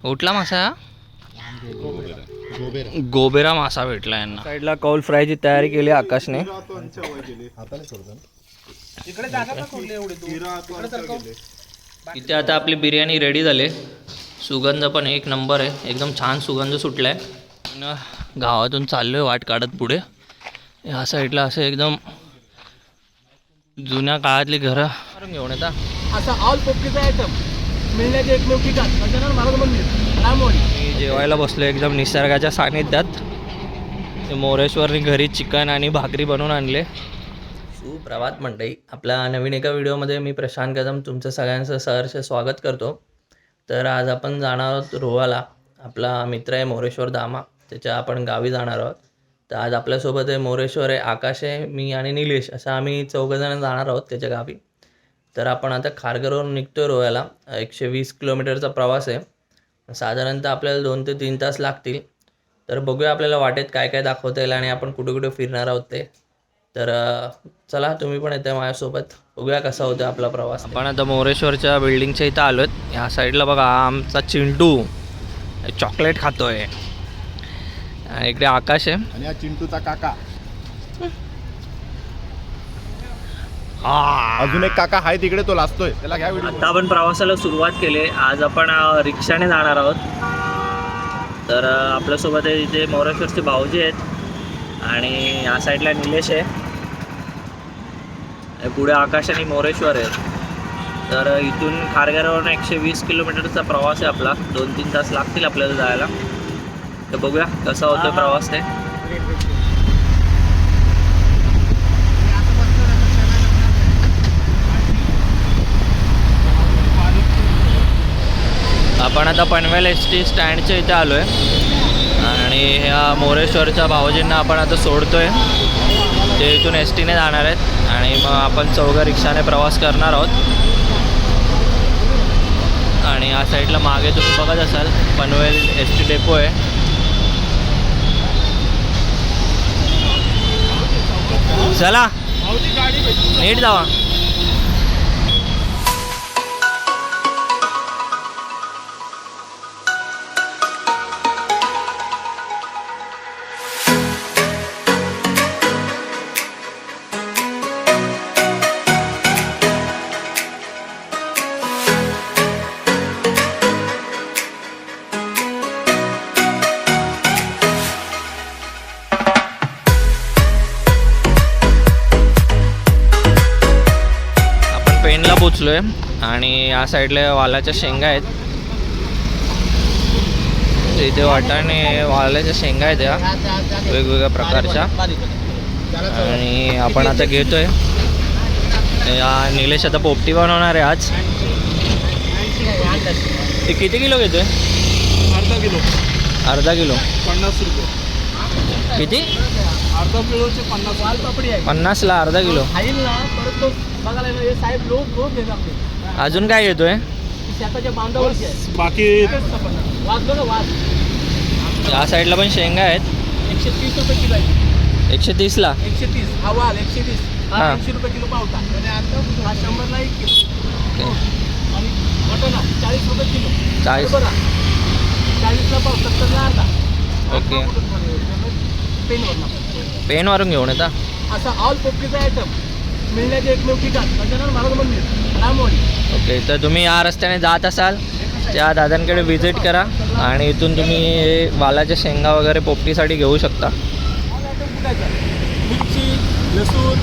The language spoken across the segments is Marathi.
कुठला मासा हा? गोबेरा. गोबेरा मासा भेटला यांना. साईडला कौल फ्रायची तयारी केली आकाशने. इथे आता आपली बिर्याणी रेडी झाली. सुगंध पण एक नंबर आहे. एकदम छान सुगंध सुटलाय. न गावातून चाललोय वाट काढत पुढे. या साईडला असं एकदम जुन्या काळातली घरं. घेऊन येतात असा ऑल पोपटीचा आयटम मिळण्याचे एकमेव ठिकाण गजानन महाराज मंदिर रामवाडी. जेवायला बसलो एकदम निसर्गाच्या सानिध्यात. ते मोरेश्वरनी घरी चिकन आणि भाकरी बनवून आणले. सुप्रभात मंडळी. आपल्या नवीन एका व्हिडिओमध्ये मी प्रशांत कदम तुमचं सगळ्यांचं सहर्ष स्वागत करतो. तर आज आपण जाणार आहोत रोहाला. आपला मित्र आहे मोरेश्वर दामा. त्याच्या आपण गावी जाणार आहोत. तर आज आपल्यासोबत आहे मोरेश्वर आहे आकाश आहे मी आणि निलेश. असं आम्ही चौघंजणं जाणार आहोत त्याच्या गावी. तर आपण आता खारघरवरून निघतोय रोह्याला. एकशे वीस किलोमीटरचा प्रवास आहे. साधारणतः आपल्याला दोन ते तीन तास लागतील. तर बघूया आपल्याला वाटेत काय काय दाखवता येईल आणि आपण कुठे कुठे फिरणार आहोत ते. तर चला तुम्ही पण येते माझ्यासोबत. बघूया कसा होतो आपला प्रवास. आपण आता मोरेश्वरच्या बिल्डिंगच्या इथं आलो आहेत ह्या साईडला बघा आमचा चिंटू चॉकलेट खातोय. आणि इकडे आकाश आहे. आणि हा चिंटूचा काका. अजून एक काका आहे तिकडे तो लाजतोय त्याला घ्या व्हिडिओ आता आपण प्रवासाला सुरुवात केली. आज आपण रिक्षाने जाणार आहोत. तर आपल्यासोबत आहे इथे मोरेश्वरचे भाऊजी आहेत. आणि या साईडला निलेश आहे. पुढे आकाश आणि मोरेश्वर आहे. तर इथून खारघरावरून एकशे वीस किलोमीटरचा प्रवास आहे आपला. दोन तीन तास लागतील आपल्याला जायला. तर बघूया कसा होतो प्रवास ते. आपण आता पनवेल एस टी स्टँडच्या इथे आलो आहे आणि ह्या मोरेश्वरच्या भाऊजींना आपण आता सोडतो आहे ते इथून एस टीने जाणार आहेत. आणि मग आपण चौघं रिक्षाने प्रवास करणार आहोत. आणि या साईडला मागे तुम्ही बघत असाल पनवेल एस टी डेपो आहे. चला. नीट जावा. आपण पेनला पोचलोय आणि या साईडला वालाच्या शेंगा आहेत. इथे वाटाणे वालाच्या शेंगा आहेत या वेगवेगळ्या प्रकारच्या. आणि आपण आता घेतोय. या निलेश आता पोपटी बनवणार आहे आज. ते किती किलो घेतोय? अर्धा किलो. अर्धा किलो. पन्नास रुपये. किती? अर्धा किलोचे पन्नास. वाल आहे पन्नासला अर्धा किलो. बघायला हे साहेब रोज रोज घेतात आपले. अजून काय घेतोय? शेताच्या बांधावरची आहे. बाकी बघा या साईडला पण शेंगा आहेत. एकशे तीस रुपये किलो आहे. एकशे तीसला एकशे तीस. हा वाल एकशे तीस. हा. हा. ऐंशी रुपये किलो पावता आणि आता हा शंभरला एक किलो. आणि मटण चाळीस रुपये किलो. चाळीस. बघा चाळीसला पाव सत्तरला अर्धा. ओके. पेनवर पेनवरून. घेऊन येता? असा ऑल पोपटीचा आयटम मिळण्याचे एकमेव ठिकाण गजानन महाराज मंदिर रामवाडी. ओके तर तुम्ही या रस्त्याने जात असाल त्या दादांकडे व्हिजिट करा आणि इथून तुम्ही हे वालाच्या शेंगा वगैरे पोपटीसाठी घेऊ शकता. मिरची लसूण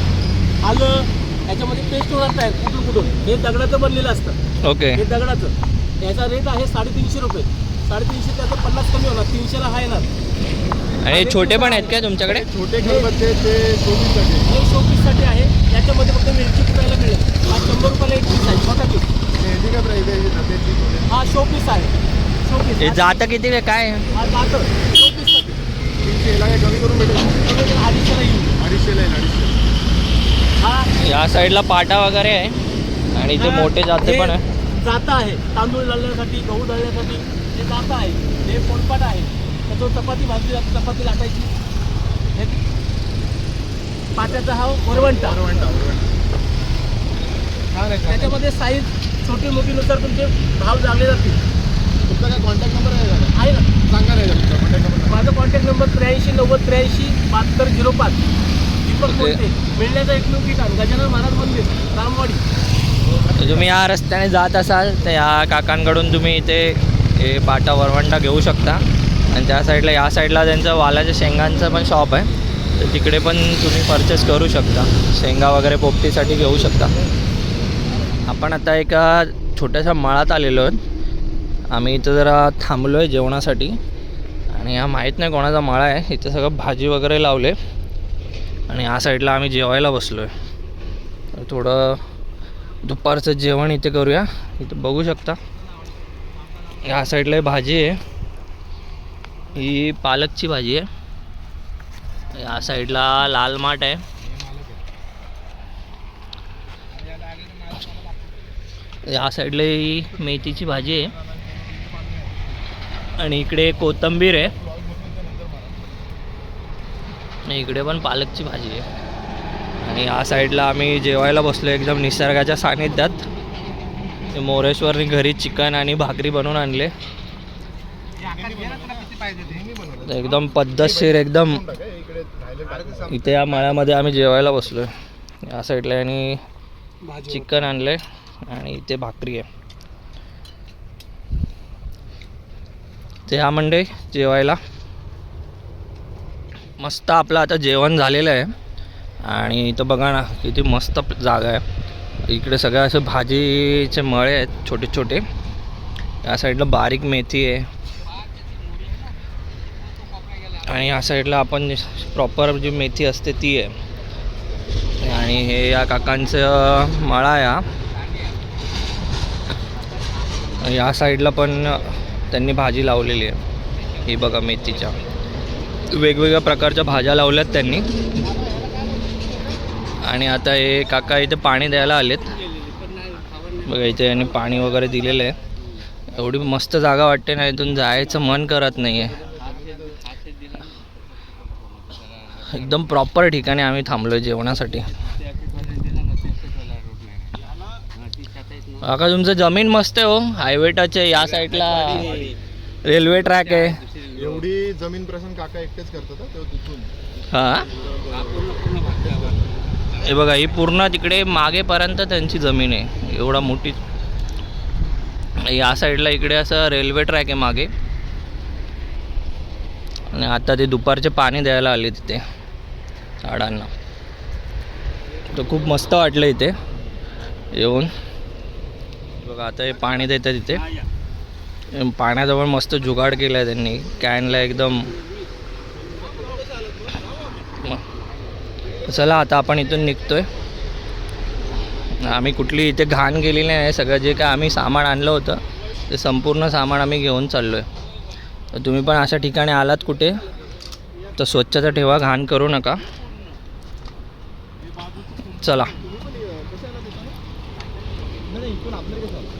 आलं याच्यामध्ये पेस्ट होणार आहे कुठून कुठून. हे दगडाचं बनलेलं असतं. ओके. हे दगडाचं. याचा रेट आहे साडेतीनशे रुपये. साडेतीनशे त्याचं पन्नास कमी होणार तीनशेला हा येणार. आणि छोटे पण आहेत काय तुमच्याकडे? छोटे खलबत्ते ते शोपीससाठी आहे याच्यामध्ये फक्त मिरची कुठायला मिळेल. हा शंभर रुपयाला एक पीस आहे. छोटा पीस ह्याची काय प्राईस आहे? हा शोपीस हे जातं किती आहे काय? हा जातं. ह्याला काय कमी करून भेटेल. अडीचशेला येईल. अडीचशेला येईल अडीचशे हा. या साईडला पाटा वगैरे आहे. आणि इथे मोठे जाते पण आहे. जाता आहे. तांदूळ दळण्यासाठी गहू दळण्यासाठी हे जाता आहे. हे पोलपाट आहे. त्याच्यावर चपाती भाजली जाते. चपाती लाटायची. हे पाट्याचा हा वरवंटा. त्याच्यामध्ये साईज छोटी मोठीनुसार तुमचे भाव लागले जातील. तुमचा काय कॉन्टॅक्ट नंबर आहे ना. सांगा नाही कॉन्टॅक्ट नंबर माझा कॉन्टॅक्ट नंबर त्र्याऐंशी नव्वद त्र्याऐंशी बहात्तर झिरो पाच. दीपक ओके. बोलते मिळण्याचं एकमेव ठिकाण गजानन महाराज मंदिर रामवाडी. तुम्ही या रस्त्याने जात असाल तर या काकांकडून तुम्ही इथे हे बाटा वरवंटा घेऊ शकता. आणि त्या साईडला या साईडला त्यांचं वालाच्या शेंगांचं पण शॉप आहे. तर तिकडे पण तुम्ही परचेस करू शकता. शेंगा वगैरे पोपटीसाठी घेऊ शकता. आपण आता एका छोट्याशा मळात आलेलो आहोत. आम्ही इथं जरा थांबलो आहे जेवणासाठी. आणि हा माहीत नाही कोणाचा मळा आहे. इथं सगळं भाजी वगैरे लावले. आणि या साईडला आम्ही जेवायला बसलो आहे थोडं दुपारचं जेवण इथे करूया. इथं बघू शकता. या साईडला भाजी आहे. ही पालकची भाजी आहे. या साईडला लाल माठ आहे. या साईडला ही मेथीची भाजी आहे. आणि इकडे कोथंबीर आहे. आणि इकडे पण पालकची भाजी आहे. आणि या साईडला आम्ही जेवायला बसलो एकदम निसर्गाच्या सानिध्यात. मोरेश्वरने मोरेश्वरनी घरी चिकन आणि भाकरी बनवून आणले. एकदम पद्धतशीर एकदम इथे या मळ्यामध्ये आम्ही जेवायला बसलो या साईडला आणि चिकन आणले आणि इथे भाकरी आहे. ते या मंडे जेवायला. मस्त आपलं आता जेवण झालेलं आहे. आणि इथं बघा ना किती मस्त जागा आहे. इकडे सगळ्या असे भाजीचे मळे आहेत छोटे छोटे या साईडला बारीक मेथी आहे. आणि या साईडला आपण प्रॉपर जी मेथी असते ती आहे. आणि हे या काकांचं मळा आहे या साईडला पण त्यांनी भाजी लावलेली आहे. ही बघा मेथीच्या. वेगवेगळ्या प्रकारच्या भाज्या लावल्यात त्यांनी. आणि आता हे काका इथे पाणी द्यायला आलेत. बघा इथे यांनी पाणी वगैरे दिलेलं आहे. एवढी मस्त जागा वाटते ना इथून जायचं मन करत नाही आहे एकदम प्रॉपर ठिकाणी आम्ही थांबलो जेवणासाठी. काका तुमचं जमीन मस्त आहे हो. हायवे टच आहे. या साईडला रेल्वे ट्रॅक आहे. एवढी जमीन प्रशांत काका एकटेच करतात हा, हां? हे बघा ही पूर्ण तिकडे मागेपर्यंत त्यांची जमीन आहे. एवढा मोठी. या साईडला इकडे असं रेल्वे ट्रॅक आहे मागे. आणि आता ते दुपारचे पाणी द्यायला आले तिथे. झाडांना. तर खूप मस्त वाटलं इथे. येऊन. बघा आता हे पाणी देतात तिथे पाण्याजवळ मस्त जुगाड केला आहे त्यांनी. कॅनला एकदम. चला आता आपण इथून निघतोय. आम्ही कुठली इथे घाण गेलेली नाही सगळं जे काय आम्ही सामान आणलं होतं ते संपूर्ण सामान आम्ही घेऊन चाललो आहे तर तुम्ही पण अशा ठिकाणी आलात कुठे तर स्वच्छता ठेवा घाण करू नका. चला.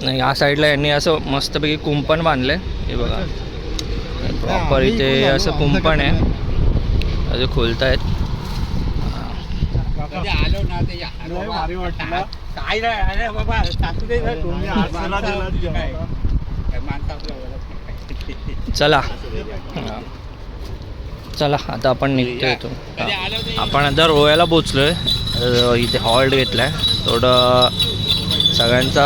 नाही या साईडला यांनी असं मस्तपैकी कुंपण बांधलं आहे हे बघा. प्रॉपर इथे असं कुंपण आहे. असे खोलतायत. भारी वाटलं. काय नाही अरे बाबा टाकू दे ना. तुम्ही आरसाला दिलात जेवायला. चला. चला आता आपण निघतो हा. आपण आता रोयाला पोचलो आहे इथे हॉल्ट घेतला आहे थोडं सगळ्यांचा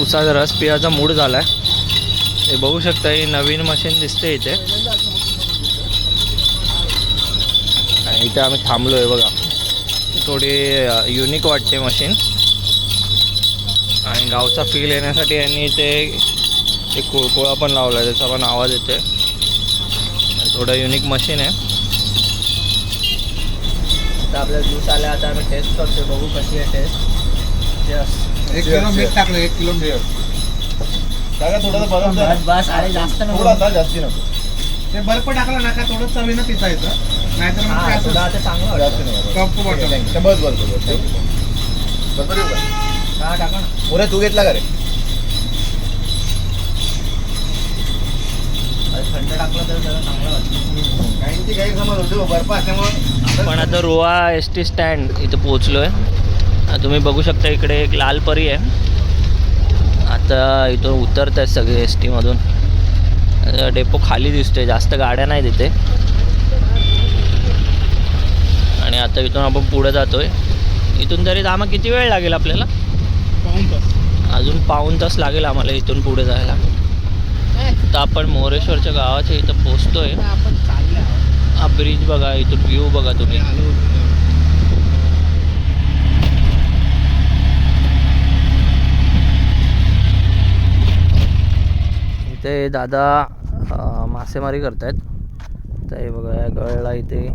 उसाचा रस पियाचा मूड झाला आहे हे बघू शकता ही नवीन मशीन दिसते इथे. आणि इथे आम्ही थांबलो आहे बघा. थोडी युनिक वाटते मशीन आणि गावचा फील येण्यासाठी यांनी इथे एक कुळकुळा पण लावला आहे त्याचा पण आवाज येते थोडं युनिक मशीन आहे. आता आपल्याला ज्यूस आला आता आम्ही टेस्ट करतो बघू कशी आहे टेस्ट एक किलो मीठ टाकलं एक किलो मीठ. टाका थोडंसं बरं बस बस अरे जास्त थोडं आता जास्ती नको. ते बर्फ टाकला ना का थोडं चवीनं पिसायचं. नाहीतर मग ते असंच आता चांगलं जास्ती वाटतं. नको कप बॉटल बस बस बस. बस बरोबर हा टाका ना. मोरे तू घेतला का रे? थंड टाकलं तर जरा चांगलं वाटतं. काहींची काही समज होते हो, बर्फ असल्यामुळं आपण आता रोहा एस टी स्टँड इथं पोचलो आहे तुम्ही बघू शकता इकडे एक लाल परी आहे. आता इथून उतरत आहेत सगळे एस टीमधून डेपो खाली दिसतोय जास्त गाड्या नाही तिथे आणि आता इथून आपण पुढे जातोय. इथून तरी दामा किती वेळ लागेल आपल्याला? तास. अजून पाऊण तास लागेल आम्हाला इथून पुढे जायला. तर आपण मोरेश्वरच्या गावाच्या इथं पोचतोय. हा ब्रिज बघा इथून व्ह्यू बघा तुम्ही. इथे दादा मासेमारी करतायत तर हे बघा या गळला इथे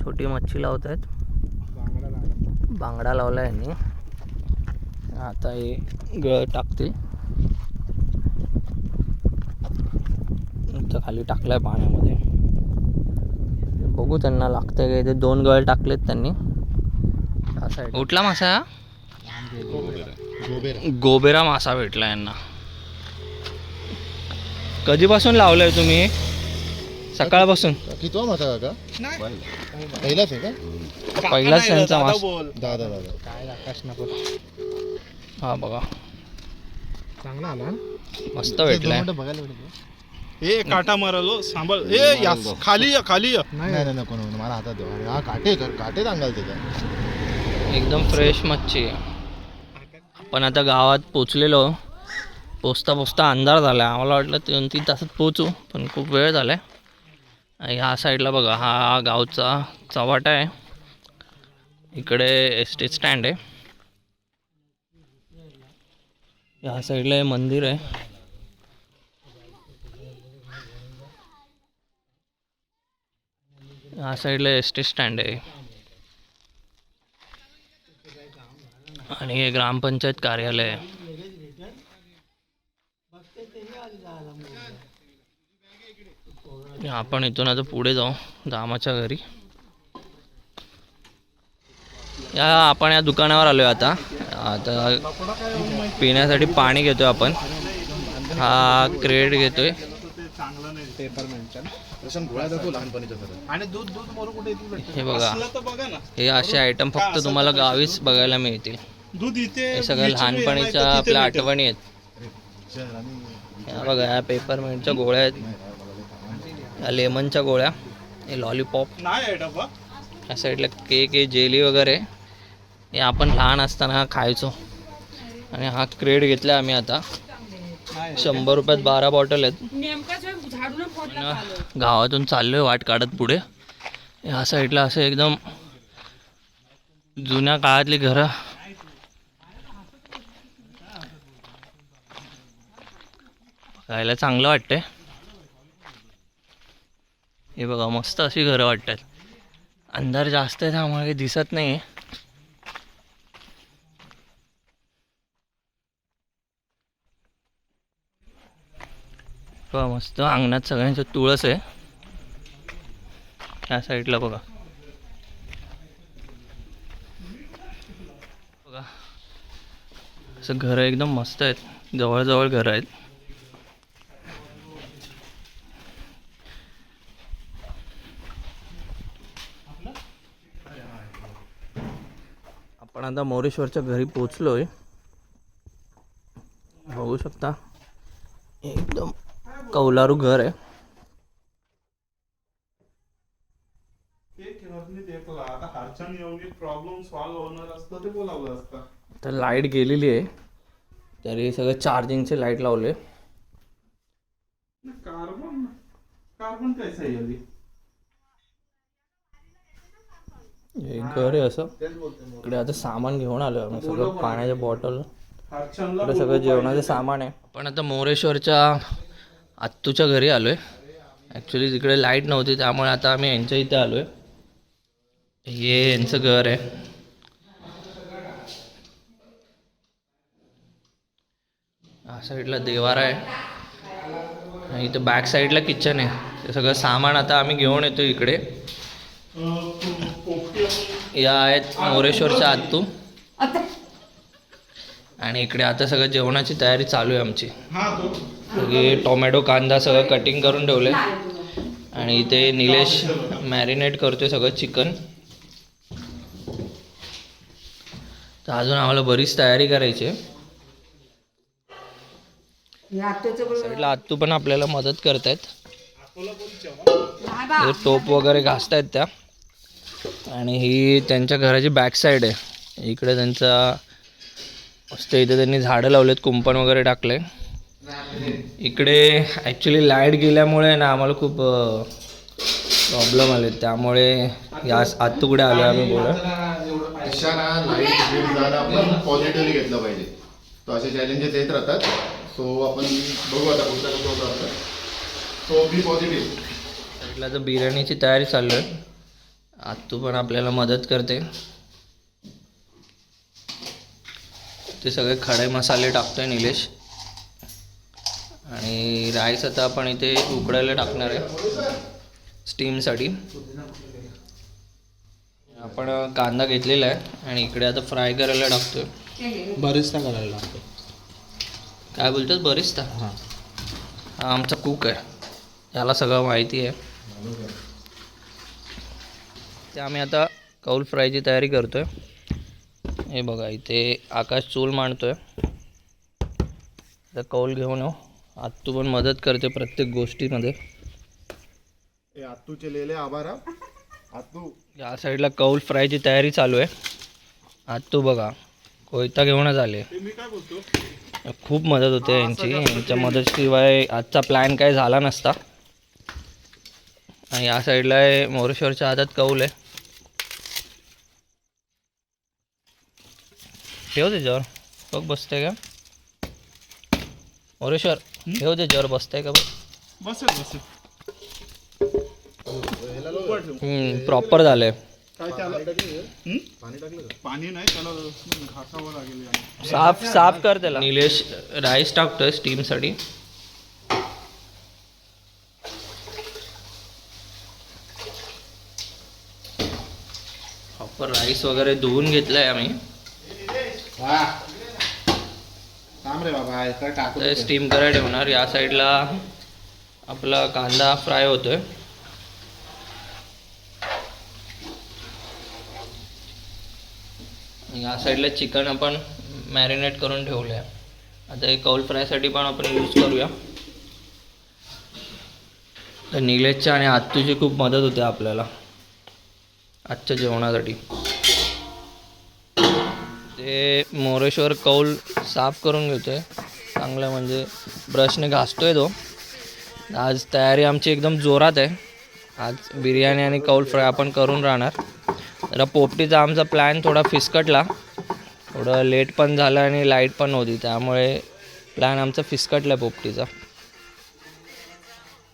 छोटी मच्छी लावत आहेत. बांगडा लावला यांनी आता हे गळ टाकतील इथं खाली टाकलाय पाण्यामध्ये. बघू त्यांना लागतंय का इथे दोन गळ टाकलेत त्यांनी. उठला मासा हा? गोबेरा. मासा भेटला यांना. कधीपासून लावलंय तुम्ही? सकाळपासून. कितवा मासा काका? पहिलाच आहे का? पहिलाच त्यांचा मास. दादा दादा काय आकाश नको. हा बघा. चांगला आला. मस्त भेटलाय. बघायला ए काटा मारलो सांभाळ. ए यास खाली या खाली या. नाही नाही नको नको मला हातात देऊ. अरे हा काटे कर काटे सांगाल त्याच्या एकदम फ्रेश मच्छी. आहे आपण आता गावात पोचलेलो. पोचता पोचता अंधार झाला आम्हाला वाटलं दोन तीन तासात पोचू पण खूप वेळ झाला आहे ह्या साईडला बघा हा गावचा चव्हाटा आहे. इकडे एस टी स्टँड आहे. ह्या साईडला हे मंदिर आहे. हा साईडला एस टी स्टँड आहे. आणि हे ग्रामपंचायत कार्यालय. आहे आपण इथून आता पुढे जाऊ दामाच्या घरी. या आपण या दुकानावर आलो आहे आता. आता पिण्यासाठी पाणी घेतोय आपण. हा क्रेड घेतोय. लहानपणीच्या सगळं आणि दूध दूध मोर कुठे येतील भेटतं? हे बघा. असलं तर बघा ना. हे असे आयटम फक्त तुम्हाला गावीच बघायला मिळतील. दूध इथे हे सगळं beach वर आहे, लहानपणीच्या तिथे आपल्या भेटेल. आठवणी आहेत. शहर आणि या बघा या पेपरमेंटच्या गोळ्या आहेत. या लेमनच्या गोळ्या हे लॉलीपॉप नाही आहे डबा या साईडला केक आहे जेली वगैरे. हे आपण लहान असताना खायचो. आणि हा क्रेड घेतला आम्ही आता. शंभर रुपयात बारा बॉटल आहेत. गावातून चाललोय वाट काढत पुढे. या साईडला असं एकदम जुन्या काळातली घरं. बघायला चांगलं वाटतंय. हे बघा मस्त अशी घरं वाटतात. अंधार जास्त आहे त्यामुळे काही दिसत नाही बघा मस्त अंगणात सगळ्यांचं तुळस आहे. त्या साईडला बघा. बघा. असं घरं एकदम मस्त आहेत. जवळजवळ घरं आहेत. आपण आता मोरेश्वरच्या घरी पोचलोय बघू शकता. एकदम कौलारू घर आहे. आता तर लाइट गेलेली आहे. तरी सगळं चार्जिंगचे लाइट लावले. कार्बन कार्बन हे घर आहे असं. इकडे आता सामान घेऊन आलो आम्ही सगळं पाण्याच्या बॉटल इकडे सगळं जेवणाचं सामान आहे. पण आता मोरेश्वरच्या आत्तूच्या घरी आलोय. ॲक्च्युली तिकडे लाइट नव्हती त्यामुळे आता आम्ही यांच्या इथे आलोय. हे यांचं घर आहे. हा साईडला देवारा आहे. आणि इथं बॅक साईडला किचन आहे. ते सगळं सामान आता आम्ही घेऊन येतो इकडे. या आहेत मोरेश्वरच्या आत्तू. आणि इकडे आता सगळं जेवणाची तयारी चालू आहे आमची. हा तो. सगळे टोमॅटो कांदा सगळं कटिंग करून ठेवले आणि इथे निलेश मॅरिनेट करतोय सगळं चिकन तर अजून आम्हाला बरीच तयारी करायची आहे. आत्तू पण आपल्याला मदत करतायत. हे टोप वगैरे घासतायत त्या. आणि ही त्यांच्या घराची बॅक साईड आहे. इकडे त्यांचा मस्त इथे त्यांनी झाडं लावलेत कुंपण वगैरे टाकले इकडे ॲक्च्युली लाइट गेल्यामुळे ना आम्हाला खूप प्रॉब्लेम आले. त्यामुळे या आत्तूकडे आलो आम्ही लाइट आपण पॉझिटिव्हली घेतलं पाहिजे. तो असे चॅलेंजेस येत राहतात. सो आपण बघू आता कसं होतं सो बी पॉझिटिव्ह साईडला तर बिर्याणीची तयारी चालू आहे. आत्तू पण आपल्याला मदत करते. ते सगळे खडे मसाले टाकतोय निलेश. आणि राईस आता आपण इथे उकडायला टाकणार आहे. स्टीमसाठी आपण कांदा घेतलेला आहे आणि इकडे आता फ्राय करायला टाकतोय. बरेचसा करायला लागतो काय बोलतोस? बरीच तर हा आमचा कुक आहे. याला सगळं माहिती आहे. ते आम्ही आता कौल फ्रायची तयारी करतोय. हे बघा इथे आकाश चूल मांडतोय. आता कौल घेऊन येऊ. आत्तू पण मदत करते प्रत्येक गोष्टीमध्ये. ए आत्तूचे लेले आभार. आत्तू. या साईडला कौल फ्रायची तयारी चालू आहे. आत्तू बघा कोयता घेऊनच आले. मी काय बोलतो? खूप मदत होते यांची. यांच्या मदतीशिवाय आजचा प्लॅन काय झाला नसता. आणि या साईडला आहे मोरेश्वरच्या हातात कौल आहे. ठेव त्याच्यावर. बघ बसतंय का? मोरेश्वर ठेव त्याच्यावर बसतंय का बसेल बसेल. प्रॉपर झालंय. काय त्याला? हं? पाणी नाही त्याला घासावं लागेल याने. साफ साफ कर त्याला. निलेश राईस टाकतोय स्टीमसाठी प्रॉपर राईस वगैरे धुवून घेतलंय आम्ही. रे बाबा स्टीम करायला ठेवणार या साईडला आपला कांदा फ्राय होतोय. या साईडला चिकन आपण मॅरिनेट करून ठेवलं आहे आता हे कौल फ्रायसाठी पण आपण यूज करूया. तर निलेशच्या आणि आत्तूची खूप मदत होते आपल्याला आजच्या जेवणासाठी. ते मोरेश्वर कौल साफ करून घेतोय. चांगलं म्हणजे ब्रशने घासतोय तो. आज तयारी आमची एकदम जोरात आहे. आज बिर्याणी आणि कौल फ्राय आपण करून राहणार. जरा पोपटीचा आमचा प्लॅन थोडा फिसकटला. थोडं लेट पण झालं आणि लाइट पण नव्हती त्यामुळे प्लॅन आमचा फिसकटला पोपटीचा.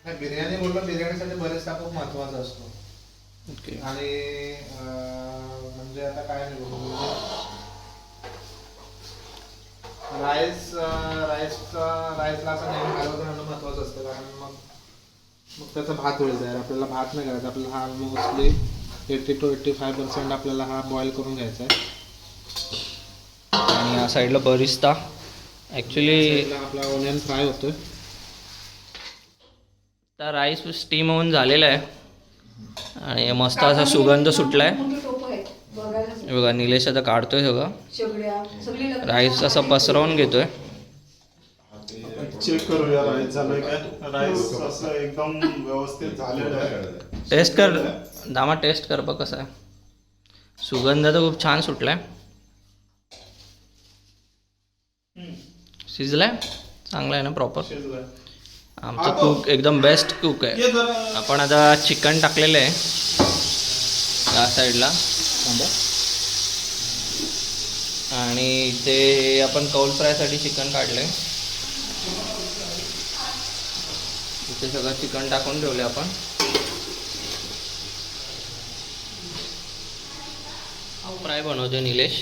नाही, बिर्याणी बोललं बिर्याणीसाठी बरेचदा खूप महत्त्वाचा असतो. ओके आणि म्हणजे आता काय नाही राईस राईसचा राईसला असं नेहमी हलवत राहणं महत्वाचं असतं कारण मग मग त्याचा भात होईल तयार. आपल्याला भात नाही करायचा आपल्याला हा mostly eighty two eighty five percent आपल्याला हा बॉईल करून घ्यायचा आहे. आणि या साईडला बरिस्ता ॲक्च्युली आपला ओनियन फ्राय होतोय. आता राईस स्टीम होऊन झालेला आहे. आणि मस्त असा सुगंध सुटलाय. हे बघा निलेश आता काढतोय सगळं राईस असा पसरवून घेतोय. चेक करूया राईस झालंय काय राईस असं एकदम व्यवस्थित झालेलं आहे. टेस्ट कर. दामा टेस्ट कर बघ कसं आहे. सुगंध तर खूप छान सुटलाय. शिजलाय? चांगला आहे ना प्रॉपर. आमचा कुक एकदम बेस्ट कुक आहे. आपण आता चिकन टाकलेलं आहे. या साईडला आणि इथे आपण कौल फ्रायसाठी चिकन काढलं आहे इथे सगळं चिकन टाकून ठेवले आपण. फ्राय बनवतोय निलेश.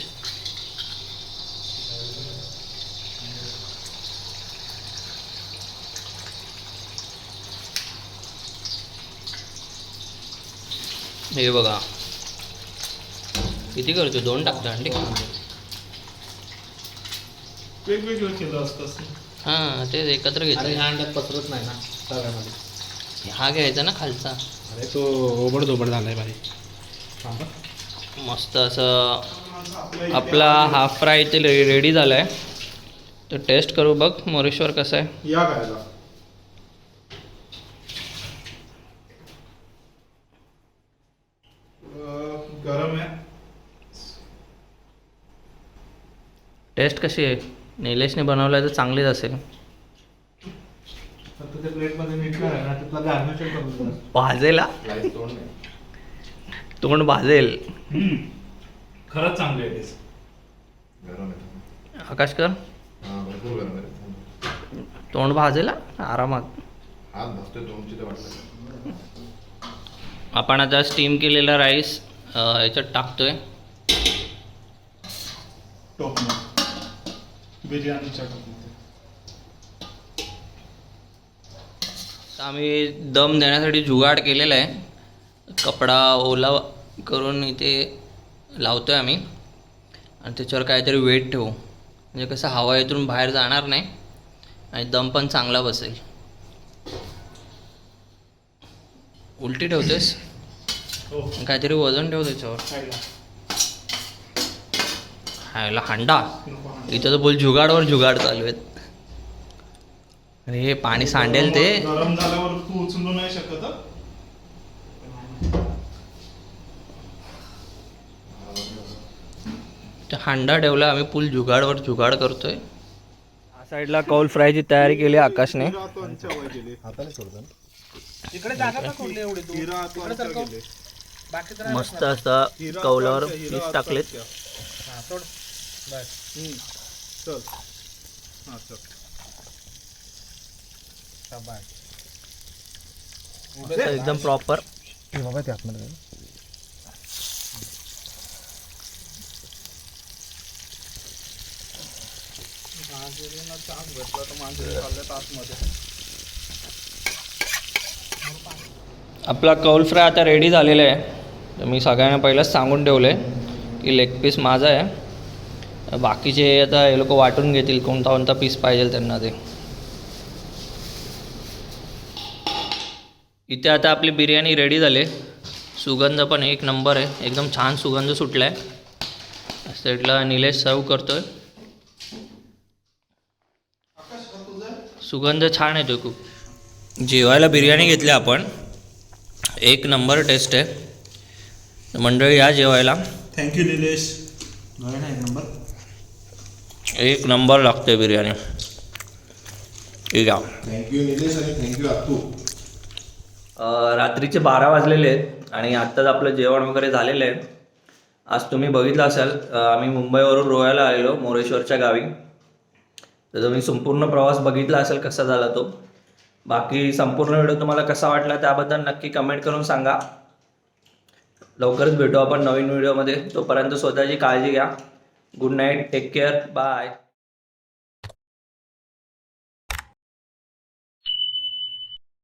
हे बघा. किती करतो दोन टाकतो अंडी. वेगवेगळं केलं असतं हां तेच एकत्र आणि घेतलं ह्या अंड्यात पसरत नाही ना तव्यामध्ये हा घ्यायचा ना खालचा. अरे तो ओबड धोबड झालाय भाई थांबा. मस्त असं आपला हाफ फ्राय इथे रेडी झाला आहे तर टेस्ट करू बघ मोरेश्वर कसं आहे. या खायला. अं, गरम आहे. टेस्ट कशी आहे? निलेशने बनवलं आहे तर चांगलीच असेल. भाजेला तोंड भाजेल. खरंच चांगले हा गरम आहे. तोंड भाजेला आरामात. आपण आता स्टीम केलेला राईस याच्यात टाकतोय. टोपणं बिर्याणीच्या आम्ही दम देण्यासाठी जुगाड केलेला आहे. कपडा ओला करून इथे लावतोय आम्ही. आणि त्याच्यावर काहीतरी वेट ठेवू. म्हणजे कसं हवा इथून बाहेर जाणार नाही. आणि दम पण चांगला बसेल. उलटी ठेवतेस? हो. काहीतरी वजन ठेव त्याच्यावर. खायला हायला हांडा हा. इथं तर बोल जुगाडवर जुगाड चालू आहेत. अरे हे पाणी सांडेल ते. गरम झाल्यावर तू उचलू नाही शकत हं? ते हांडा ठेवला आम्ही फुल जुगाडवर जुगाड करतोय. या साईडला कौल फ्रायची तयारी केली आकाशने. मस्त असं हिरा कौलावर तो हा, हम्म. चल. हा चल. एकदम प्रॉपर भेटला तर मांजरी आतमध्ये. आपला कौल फ्राय आता रेडी झालेला आहे. तर मी सगळ्यांना पहिलंच सांगून ठेवलं आहे की लेग पीस माझा आहे. बाकीचे आता हे लोक वाटून घेतील कोणता कोणता पीस पाहिजे त्यांना ते. इथे आता आपली बिर्याणी रेडी झाली सुगंध पण एक नंबर आहे. एकदम छान सुगंध सुटला आहे साईडला निलेश सर्व करतोय. सुगंध छान येतो खूप. जेवायला बिर्याणी घेतली आपण. एक नंबर टेस्ट आहे. मंडळी या जेवायला. Thank you Nilesh. एक नंबर एक नंबर लागते बिर्याणी. ठीक आहे थँक्यू निलेश आणि थँक्यू अत्तू रात्रीचे बारा वाजलेले आहेत आणि आत्ताच आपलं जेवण वगैरे झालेलं आहे. आज तुम्ही बघितलं असाल आम्ही मुंबईवरून रोहायला आलेलो मोरेश्वरच्या गावी. तर तुम्ही संपूर्ण प्रवास बघितला असेल कसा झाला तो. बाकी संपूर्ण व्हिडिओ तुम्हाला कसा वाटला त्याबद्दल नक्की कमेंट करून सांगा. लवकरच भेटू आपण नवीन व्हिडिओमध्ये. तोपर्यंत स्वतःची काळजी घ्या. good night. Take care. Bye.